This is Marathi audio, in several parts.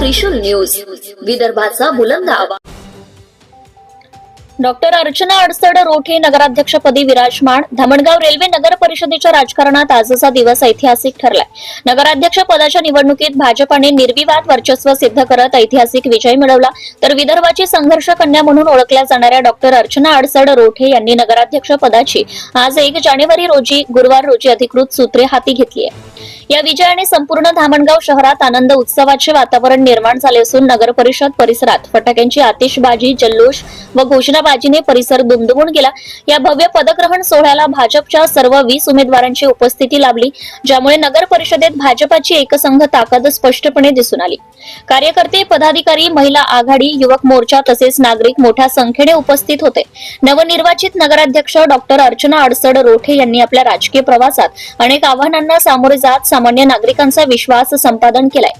त्रिशूल न्यूज विदर्भाचा बुलंद आवाज. डॉक्टर अर्चना अडसड रोठे नगराध्यक्षपदी विराजमान. धामणगाव रेल्वे नगर परिषदेच्या राजकारणात आजचा दिवस ऐतिहासिक ठरलाय. नगराध्यक्ष पदाच्या निवडणुकीत भाजपाने निर्विवाद वर्चस्व सिद्ध करत ऐतिहासिक विजय मिळवला. तर विदर्भाची संघर्ष कन्या म्हणून ओळखल्या जाणाऱ्या डॉक्टर अर्चना अडसड रोठे यांनी नगराध्यक्ष पदाची आज एक जानेवारी रोजी गुरुवार रोजी अधिकृत सूत्रे हाती घेतली आहे. या विजयाने संपूर्ण धामणगाव शहरात आनंद उत्सवाचे वातावरण निर्माण झाले असून नगर परिषद परिसरात फटाक्यांची आतिषबाजी जल्लोष व घोषणाबाजीने परिसर दुमदुमून गेला. या भव्य पदग्रहण सोहळ्याला भाजपच्या सर्व वीस उमेदवारांची उपस्थिती लाभली ज्यामुळे नगर परिषदेत भाजपाची एकसंघ ताकद स्पष्टपणे दिसून आली. कार्यकर्ते पदाधिकारी महिला आघाडी युवक मोर्चा तसेच नागरिक मोठ्या संख्येने उपस्थित होते. नवनिर्वाचित नगराध्यक्ष डॉक्टर अर्चना अडसड रोठे यांनी आपल्या राजकीय प्रवासात अनेक आव्हानांना सामोरे जात सामान्य नागरिकांचा विश्वास संपादन केलाय.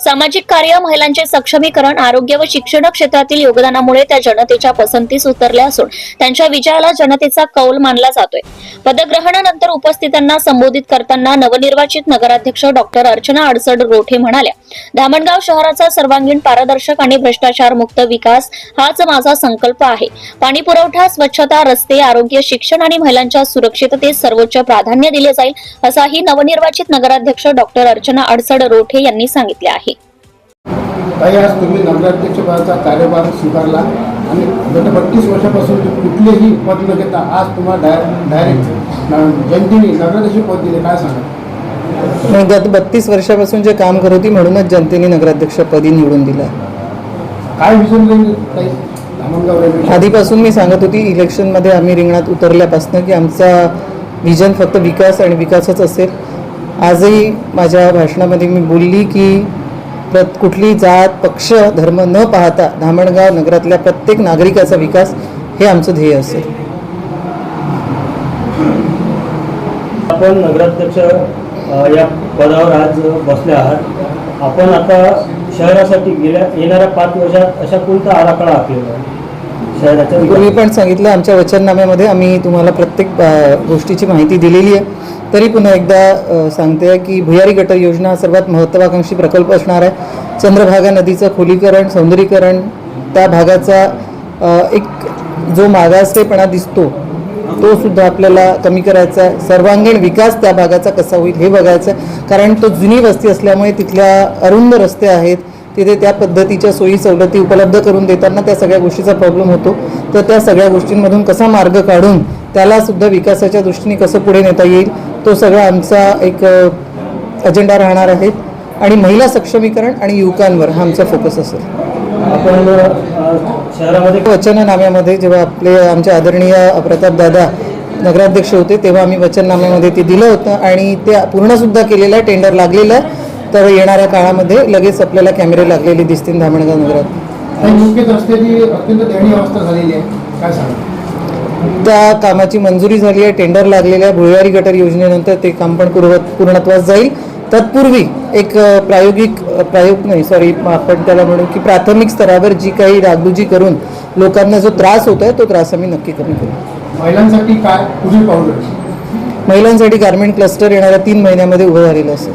सामाजिक कार्य महिलांचे सक्षमीकरण आरोग्य व शिक्षण क्षेत्रातील योगदानामुळे त्या जनतेच्या पसंतीस उतरल्या असून त्यांच्या विजयाला जनतेचा कौल मानला जातोय. पदग्रहणानंतर उपस्थितांना संबोधित करताना नवनिर्वाचित नगराध्यक्ष डॉक्टर अर्चना अडसड रोठे म्हणाल्या धामणगाव शहराचा सर्वांगीण पारदर्शक आणि भ्रष्टाचार मुक्त विकास हाच माझा संकल्प आहे. पाणी पुरवठा स्वच्छता रस्ते आरोग्य शिक्षण आणि महिलांच्या सुरक्षिततेस सर्वोच्च प्राधान्य दिले जाईल असाही नवनिर्वाचित नगराध्यक्ष डॉक्टर अर्चना अडसड रोठे यांनी सांगितले आहे. ताई आज तुम्ही नगराध्यक्ष पदाचा कार्यभार स्वीकारला आणि गत बत्तीस वर्षापासून कुठलेही पद न घेता आज तुम्हाला डाय डायरेक्ट जनतेने नगराध्यक्ष पद दिले. काय सांगा गत बत्तीस वर्षापासून जे काम करत होती म्हणूनच जनतेने नगराध्यक्षपदी निवडून दिलं. काय विजन रेल्वे आधीपासून मी सांगत होती इलेक्शनमध्ये आम्ही रिंगणात उतरल्यापासून की आमचा विजन फक्त विकास आणि विकासच असेल. आजही माझ्या भाषणामध्ये मी बोलली की प्रत कुठली जात पक्ष धर्म न पाहता धामणगाव नगरातल्या प्रत्येक नागरिकाचा विकास हे आमचं ध्येय असेल. आपण नगराध्यक्ष या पदावर आज बसले आहात. आपण आता शहरासाठी गेल्या येणाऱ्या पाच वर्षात अशा कोणता आराखडा आखलेला आहे शहराच्या पूर्वी? पण सांगितलं आमच्या वचननाम्यामध्ये आम्ही तुम्हाला प्रत्येक गोष्टीची माहिती दिलेली आहे. तरी पुन्हा एकदा सांगते की भुयारी गटर योजना हा सर्वात महत्त्वाकांक्षी प्रकल्प असणार आहे. चंद्रभागा नदीचं खोलीकरण सौंदर्यीकरण त्या भागाचा एक जो मागासलेपणा दिसतो तो सुद्धा आपल्याला कमी करायचा आहे. सर्वांगीण विकास त्या भागाचा कसा होईल हे बघायचं आहे. कारण तो जुनी वस्ती असल्यामुळे तिथल्या अरुंद रस्ते आहेत. तिथे त्या पद्धतीच्या सोयी सवलती उपलब्ध करून देताना त्या सगळ्या गोष्टीचा प्रॉब्लेम होतो. तर त्या सगळ्या गोष्टींमधून कसा मार्ग काढून त्याला सुद्धा विकासाच्या दृष्टीने कसं पुढे नेता येईल तो सगळा आमचा एक अजेंडा राहणार आहे. आणि महिला सक्षमीकरण आणि युवकांवर हा आमचा फोकस असेल. आपण शहरामध्ये वचननाम्यामध्ये जेव्हा आपले आमचे आदरणीय प्रताप दादा नगराध्यक्ष होते तेव्हा आम्ही वचननाम्यामध्ये ते दिलं होतं आणि ते पूर्णसुद्धा केलेलं आहे टेंडर लागलेलं आहे. तर येणाऱ्या काळामध्ये लगेच आपल्याला कॅमेरे लागलेले दिसतील धामणगाव नगरात. ताई मुख्य रस्त्याची अत्यंत दयनीय अवस्था झालेली आहे. काय सांगा त्या कामाची मंजुरी झाली आहे टेंडर लागलेलं आहे भुयारी गटर योजनेनंतर ते काम पण पूर्व पूर्णत्वास जाईल. तत्पूर्वी एक प्रायोगिक प्रायोग नाही सॉरी आपण त्याला म्हणू की प्राथमिक स्तरावर जी काही डागडुजी करून लोकांना जो त्रास होत आहे तो त्रास आम्ही नक्की कमी करू. महिलांसाठी काय पुढील पाऊल आहे? महिलांसाठी गार्मेंट क्लस्टर येणाऱ्या तीन महिन्यामध्ये उभं झालेलं असेल.